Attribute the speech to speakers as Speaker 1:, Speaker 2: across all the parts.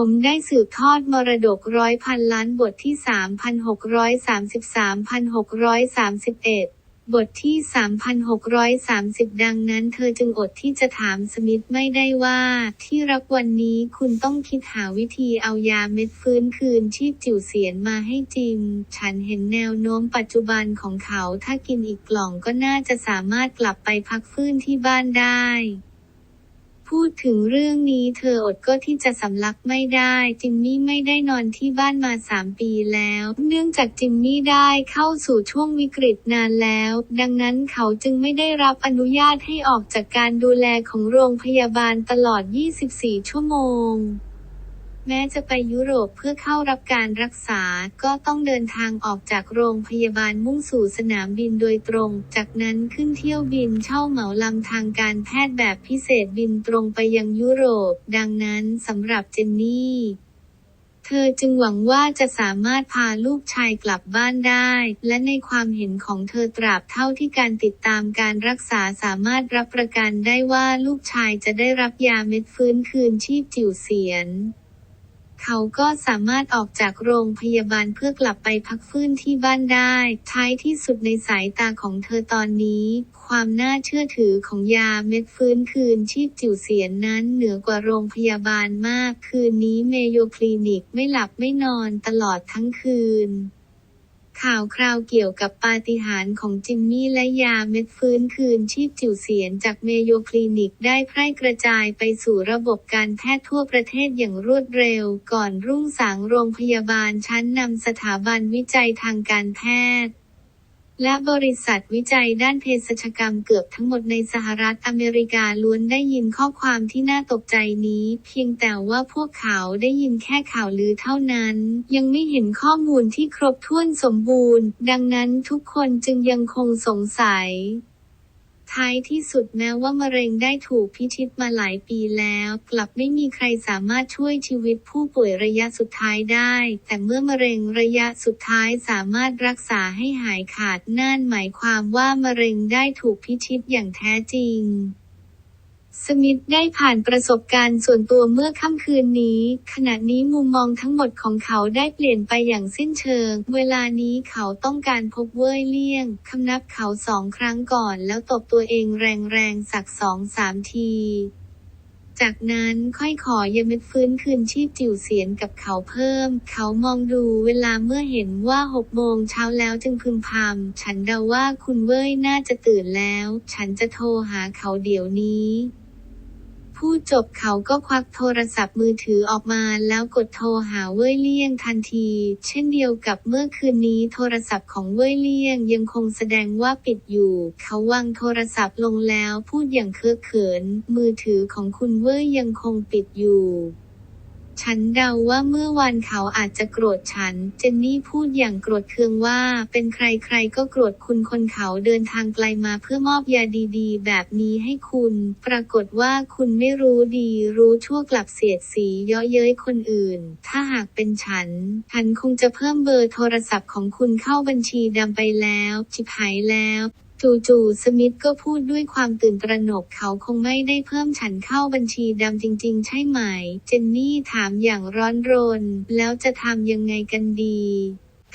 Speaker 1: ผมได้สืบทอดมรดกร้อยพันล้านบทที่ 3,633,631บทที่ 3,630 ดังนั้นเธอจึงอดที่จะถามสมิธไม่ได้ว่า ที่รักวันนี้คุณต้องคิดหาวิธีเอายาเม็ดฟื้นคืนชีพจิ๋วเสียนมาให้จริง ฉันเห็นแนวโน้มปัจจุบันของเขาถ้ากินอีกกล่องก็น่าจะสามารถกลับไปพักฟื้นที่บ้านได้ พูดถึงเรื่องนี้เธออดก็ที่จะสำลักไม่ได้จิมมี่ไม่ได้นอนที่บ้านมาสามปีแล้ว เนื่องจากจิมมี่ได้เข้าสู่ช่วงวิกฤตนานแล้ว ดังนั้นเขาจึงไม่ได้รับอนุญาตให้ออกจากการดูแลของโรงพยาบาลตลอด 24 ชั่วโมง แม้จะไปยุโรปเพื่อเข้ารับการรักษา ก็ต้องเดินทางออกจากโรงพยาบาลมุ่งสู่สนามบินโดยตรง จากนั้นขึ้นเที่ยวบินเช่าเหมาลำทางการแพทย์แบบพิเศษบินตรงไปยังยุโรป ดังนั้นสำหรับเจนนี่เธอจึงหวังว่าจะสามารถพาลูกชายกลับบ้านได้ และในความเห็นของเธอตราบเท่าที่การติดตามการรักษาสามารถรับประกันได้ว่าลูกชายจะได้รับยาเม็ดฟื้นคืนชีพจิ๋วเสียน เขาก็สามารถออกจากโรงพยาบาลเพื่อกลับไปพักฟื้นที่บ้านได้ ท้ายที่สุดในสายตาของเธอตอนนี้ ความน่าเชื่อถือของยาเม็ดฟื้นคืนชีพจิ๋วเสียนนั้นเหนือกว่าโรงพยาบาลมาก คืนนี้เมโยคลินิกไม่หลับไม่นอนตลอดทั้งคืน ข่าวคราวเกี่ยวกับปาฏิหาริย์ของจิมมี่และยาเม็ดฟื้นคืนชีพจิ๋วเสียนจากเมโยคลินิกได้แพร่กระจายไปสู่ระบบการแพทย์ทั่วประเทศอย่างรวดเร็ว ก่อนรุ่งสางโรงพยาบาลชั้นนำสถาบันวิจัยทางการแพทย์ และบริษัทวิจัยด้านเภสัชกรรมเกือบทั้งหมดในสหรัฐอเมริกาล้วนได้ยินข้อความที่น่าตกใจนี้ เพียงแต่ว่าพวกเขาได้ยินแค่ข่าวลือเท่านั้น ยังไม่เห็นข้อมูลที่ครบถ้วนสมบูรณ์ ดังนั้นทุกคนจึงยังคงสงสัย ท้ายที่สุดแม้ว่ามะเร็งได้ถูกพิชิตมาหลายปีแล้ว กลับไม่มีใครสามารถช่วยชีวิตผู้ป่วยระยะสุดท้ายได้ แต่เมื่อมะเร็งระยะสุดท้ายสามารถรักษาให้หายขาดนั่นหมายความว่ามะเร็งได้ถูกพิชิตอย่างแท้จริง สมิธได้ผ่านประสบการณ์ส่วนตัวเมื่อค่ำคืนนี้ ขณะนี้มุมมองทั้งหมดของเขาได้เปลี่ยนไปอย่างสิ้นเชิง เวลานี้เขาต้องการพบเว่ยเลี่ยง คำนับเขาสองครั้งก่อนแล้วตบตัวเองแรงๆ สักสองสามทีจากนั้นค่อยขอยม็ดฟื้นคืนชีพจิ๋วเสียนกับเขาเพิ่ม เขามองดูเวลาเมื่อเห็นว่าหกโมงเช้าแล้วจึงพึมพำฉันเดาว่าคุณเว่ยน่าจะตื่นแล้ว ฉันจะโทรหาเขาเดี๋ยวนี้ พูดจบเขาก็ควักโทรศัพท์มือถือออกมาแล้วกดโทรหาเว่ยเลี่ยงทันที เช่นเดียวกับเมื่อคืนนี้โทรศัพท์ของเว่ยเลี่ยงยังคงแสดงว่าปิดอยู่ เขาวางโทรศัพท์ลงแล้วพูดอย่างเคอะเขิน มือถือของคุณเว่ยยังคงปิดอยู่ ฉันเดาว่าเมื่อวานเขาอาจจะโกรธฉัน เจนนี่พูดอย่างโกรธเคืองว่า เป็นใครๆก็โกรธคุณคนเขาเดินทางไกลมาเพื่อมอบยาดีๆ แบบนี้ให้คุณ ปรากฏว่าคุณไม่รู้ดี รู้ชั่วกลับเสียดสีเยาะเย้ยคนอื่น ถ้าหากเป็นฉัน ฉันคงจะเพิ่มเบอร์โทรศัพท์ของคุณเข้าบัญชีดำไปแล้วจิบหายแล้ว จู่ๆ สมิธก็พูดด้วยความตื่นตระหนกเขาคงไม่ได้เพิ่มฉันเข้าบัญชีดำจริง ๆ ใช่ไหม เจนนี่ถามอย่างร้อนรน แล้วจะทำยังไงกันดี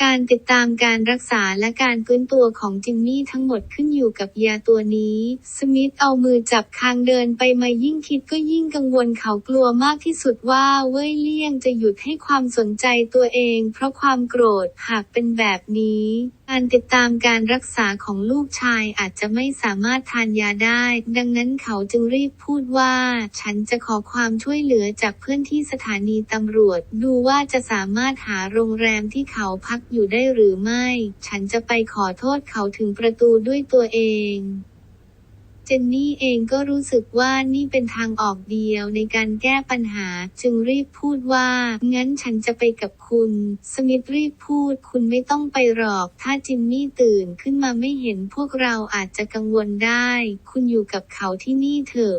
Speaker 1: การติดตามการรักษาและการฟื้นตัวของจิมมี่ทั้งหมดขึ้นอยู่กับยาตัวนี้ สมิธเอามือจับคางเดินไปมายิ่งคิดก็ยิ่งกังวลเขากลัวมากที่สุดว่าเว่ยเลี่ยงจะหยุดให้ความสนใจตัวเอง เพราะความโกรธหากเป็นแบบนี้ การติดตามการรักษาของลูกชายอาจจะไม่สามารถทานยาได้ ดังนั้นเขาจึงรีบพูดว่า ฉันจะขอความช่วยเหลือจากเพื่อนที่สถานีตำรวจ ดูว่าจะสามารถหาโรงแรมที่เขาพักอยู่ได้หรือไม่ ฉันจะไปขอโทษเขาถึงประตูด้วยตัวเอง เจนนี่เองก็รู้สึกว่านี่เป็นทางออกเดียวในการแก้ปัญหา จึงรีบพูดว่า งั้นฉันจะไปกับคุณ สมิธรีบพูด คุณไม่ต้องไปหรอก ถ้าจิมมี่ตื่นขึ้นมาไม่เห็นพวกเราอาจจะกังวลได้ คุณอยู่กับเขาที่นี่เถอะ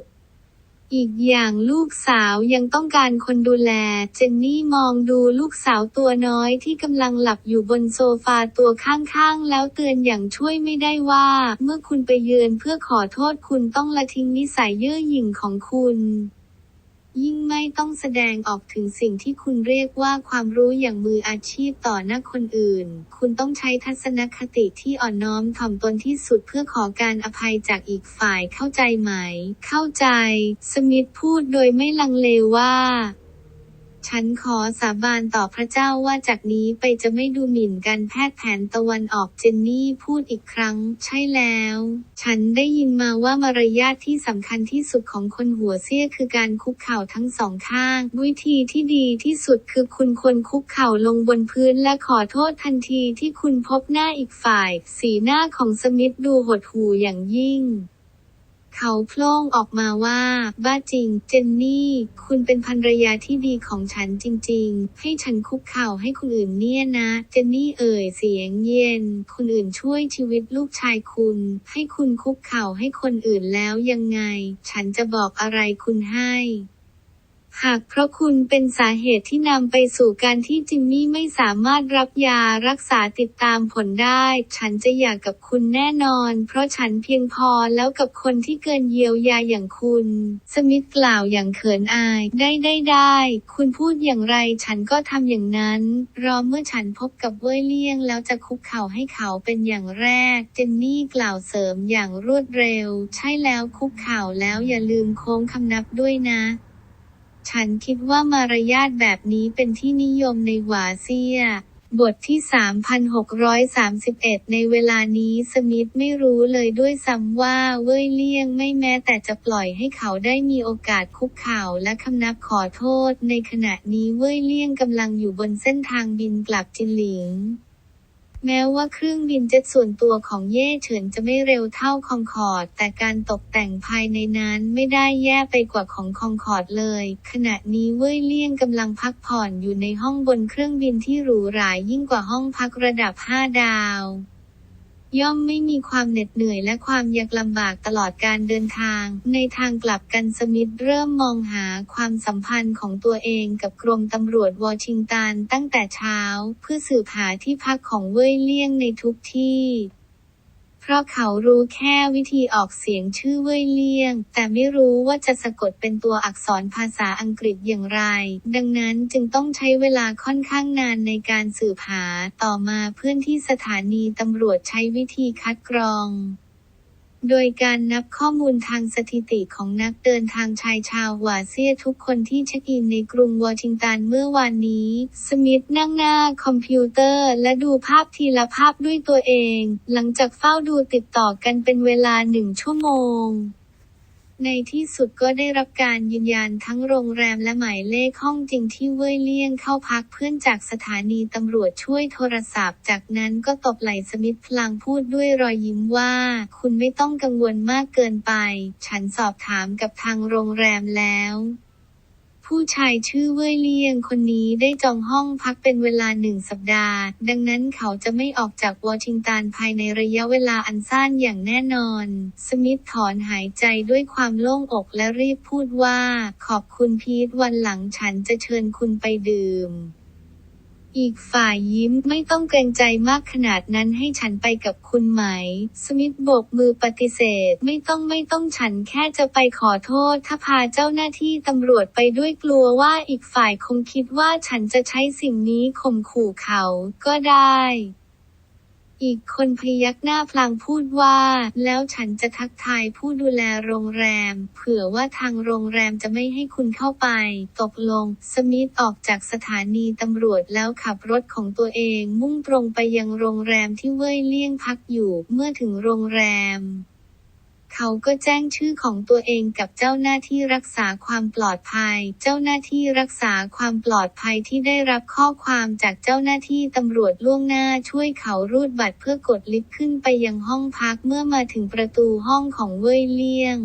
Speaker 1: อีกอย่างลูกสาวยังต้องการคนดูแล เจนนี่มองดูลูกสาวตัวน้อยที่กำลังหลับอยู่บนโซฟาตัวข้างๆ แล้วเตือนอย่างช่วยไม่ได้ว่า เมื่อคุณไปเยือนเพื่อขอโทษคุณต้องละทิ้งนิสัยเย่อหยิ่งของคุณ ยิ่งไม่ต้องแสดงออกถึงสิ่งที่คุณเรียกว่าความรู้อย่างมืออาชีพต่อหน้าคนอื่น คุณต้องใช้ทัศนคติที่อ่อนน้อมถ่อมตนที่สุดเพื่อขอการอภัยจากอีกฝ่ายเข้าใจไหม เข้าใจ สมิธพูดโดยไม่ลังเลว่า ฉันขอสาบานต่อพระเจ้าว่าจากนี้ไปจะไม่ดูหมิ่นการแพทย์แผนตะวันออกเจนนี่พูดอีกครั้ง ใช่แล้ว ฉันได้ยินมาว่ามารยาทที่สำคัญที่สุดของคนหัวเสี้ยคือการคุกเข่าทั้งสองข้าง วิธีที่ดีที่สุดคือคุณควรคุกเข่าลงบนพื้นและขอโทษทันทีที่คุณพบหน้าอีกฝ่าย สีหน้าของสมิธดูหดหู่อย่างยิ่ง เขาโพล่งออกมาว่า บ้าจริง เจนนี่ คุณเป็นภรรยาที่ดีของฉันจริง ๆ ให้ฉันคุกเข่าให้คนอื่นเนี่ยนะ เจนนี่เอ่ยเสียงเย็น คนอื่นช่วยชีวิตลูกชายคุณ ให้คุณคุกเข่าให้คนอื่นแล้วยังไง ฉันจะบอกอะไรคุณให้ หากเพราะคุณเป็นสาเหตุที่นำไปสู่การที่จิมมี่ไม่สามารถรับยารักษาติดตามผลได้ ฉันจะอยากกับคุณแน่นอน เพราะฉันเพียงพอแล้วกับคนที่เกินเยียวยาอย่างคุณ สมิธกล่าวอย่างเขินอาย ได้ได้ได้ คุณพูดอย่างไรฉันก็ทำอย่างนั้น รอเมื่อฉันพบกับเว่ยเลี่ยง แล้วจะคุกเข่าให้เขาเป็นอย่างแรก เจนนี่กล่าวเสริมอย่างรวดเร็ว ใช่แล้วคุกเข่าแล้วอย่าลืมโค้งคำนับด้วยนะ ฉันคิดว่ามารยาทแบบนี้เป็นที่นิยมในหวาเซีย บทที่ 3,631 ในเวลานี้สมิธไม่รู้เลยด้วยซ้ำว่าเว่ยเลี่ยงไม่แม้แต่จะปล่อยให้เขาได้มีโอกาสคุกเข่าและคำนับขอโทษ ในขณะนี้เว่ยเลี่ยงกำลังอยู่บนเส้นทางบินกลับจินหลิง แม้ว่าเครื่องบินเจ็ตส่วนตัวของเย่เฉินจะไม่เร็วเท่าคองคอร์ด แต่การตกแต่งภายในนั้นไม่ได้แย่ไปกว่าของคองคอร์ดเลย ขณะนี้เว่ยเลี่ยงกำลังพักผ่อนอยู่ในห้องบนเครื่องบินที่หรูหรายิ่งกว่าห้องพักระดับ 5 ดาว ย่อมไม่มีความเหน็ดเหนื่อยและความยากลำบากตลอดการเดินทาง ในทางกลับกันสมิธเริ่มมองหาความสัมพันธ์ของตัวเองกับกรมตำรวจวอชิงตันตั้งแต่เช้า เพื่อสืบหาที่พักของเว่ยเลี่ยงในทุกที่ เพราะเขารู้แค่วิธีออกเสียงชื่อเว่ยเลี่ยง แต่ไม่รู้ว่าจะสะกดเป็นตัวอักษรภาษาอังกฤษอย่างไร ดังนั้นจึงต้องใช้เวลาค่อนข้างนานในการสืบหา ต่อมาเพื่อนที่สถานีตำรวจใช้วิธีคัดกรอง โดยการนับข้อมูลทางสถิติของนักเดินทางชายชาวหวาเซียทุกคนที่เช็คอินในกรุงวอชิงตันเมื่อวานนี้ สมิธนั่งหน้าคอมพิวเตอร์และดูภาพทีละภาพด้วยตัวเอง หลังจากเฝ้าดูติดต่อกันเป็นเวลาหนึ่งชั่วโมง ในที่สุดก็ได้รับการยืนยันทั้งโรงแรมและหมายเลขห้องจริงที่เว่ยเลี่ยงเข้าพักเพื่อนจากสถานีตำรวจช่วยโทรศัพท์ จากนั้นก็ตบไหล่สมิธพลางพูดด้วยรอยยิ้มว่า คุณไม่ต้องกังวลมากเกินไป ฉันสอบถามกับทางโรงแรมแล้ว ผู้ชายชื่อเว่ยเลี่ยงคนนี้ได้จองห้องพักเป็นเวลาหนึ่งสัปดาห์ ดังนั้นเขาจะไม่ออกจากวอชิงตันภายในระยะเวลาอันสั้นอย่างแน่นอน สมิธถอนหายใจด้วยความโล่งอกและรีบพูดว่า ขอบคุณพีทวันหลังฉันจะเชิญคุณไปดื่ม อีกฝ่ายยิ้มไม่ต้องเกรงใจมากขนาดนั้นให้ฉันไปกับคุณไหม สมิธโบกมือปฏิเสธ ไม่ต้องไม่ต้องฉันแค่จะไปขอโทษ ถ้าพาเจ้าหน้าที่ตำรวจไปด้วยกลัวว่าอีกฝ่ายคงคิดว่าฉันจะใช้สิ่งนี้ข่มขู่เขาก็ได้ อีกคนพยักหน้าพลางพูดว่า แล้วฉันจะทักทายผู้ดูแลโรงแรม เผื่อว่าทางโรงแรมจะไม่ให้คุณเข้าไป ตกลง สมิธออกจากสถานีตำรวจแล้วขับรถของตัวเองมุ่งตรงไปยังโรงแรมที่เว่ยเลี่ยงพักอยู่ เมื่อถึงโรงแรม เขาก็แจ้งชื่อของตัวเองกับเจ้าหน้าที่รักษาความปลอดภัย เจ้าหน้าที่รักษาความปลอดภัยที่ได้รับข้อความจากเจ้าหน้าที่ตำรวจล่วงหน้าช่วยเขารูดบัตรเพื่อกดลิฟต์ขึ้นไปยังห้องพักเมื่อมาถึงประตูห้องของเว่ยเลี่ยง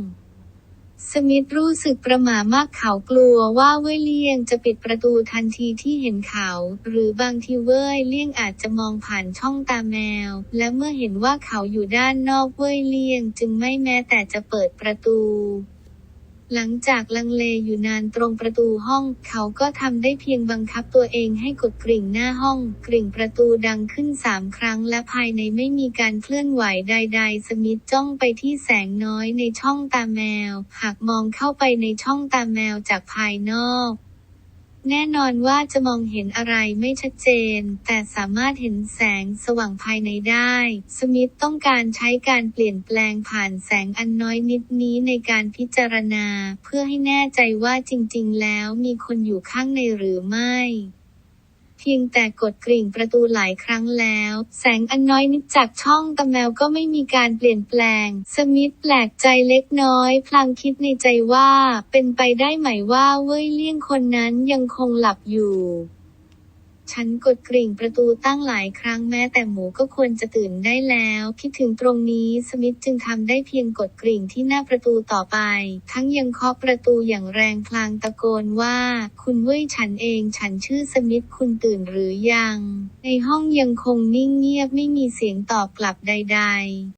Speaker 1: สมิธรู้สึกประหม่ามากเขากลัวว่าเว่ยเลี่ยงจะปิดประตูทันทีที่เห็นเขา หรือบางทีเว่ยเลี่ยงอาจจะมองผ่านช่องตาแมว และเมื่อเห็นว่าเขาอยู่ด้านนอกเว่ยเลี่ยงจึงไม่แม้แต่จะเปิดประตู หลังจากลังเลอยู่นานตรงประตูห้อง เขาก็ทำได้เพียงบังคับตัวเองให้กดกริ่งหน้าห้อง กริ่งประตูดังขึ้นสามครั้ง และภายในไม่มีการเคลื่อนไหวใด ๆ สมิธจ้องไปที่แสงน้อยในช่องตาแมว หากมองเข้าไปในช่องตาแมวจากภายนอก แน่นอนว่าจะมองเห็นอะไรไม่ชัดเจน แต่สามารถเห็นแสงสว่างภายในได้ สมิธต้องการใช้การเปลี่ยนแปลงผ่านแสงอันน้อยนิดนี้ในการพิจารณา เพื่อให้แน่ใจว่าจริงๆ แล้วมีคนอยู่ข้างในหรือไม่ เพียงแต่กดกริ่งประตูหลายครั้งแล้ว แสงอันน้อยนิดจากช่องตะแมวก็ไม่มีการเปลี่ยนแปลง สมิธแปลกใจเล็กน้อย พลางคิดในใจว่า เป็นไปได้ไหมว่าเว่ยเลี่ยงคนนั้นยังคงหลับอยู่ ฉันกดกริ่งประตูตั้งหลายครั้งแม้แต่หมูก็ควรจะตื่นได้แล้ว คิดถึงตรงนี้สมิธจึงทำได้เพียงกดกริ่งที่หน้าประตูต่อไป ทั้งยังเคาะประตูอย่างแรงพลางตะโกนว่า คุณเว้ยฉันเองฉันชื่อสมิธคุณตื่นหรือยัง ในห้องยังคงนิ่งเงียบไม่มีเสียงตอบกลับใด ๆ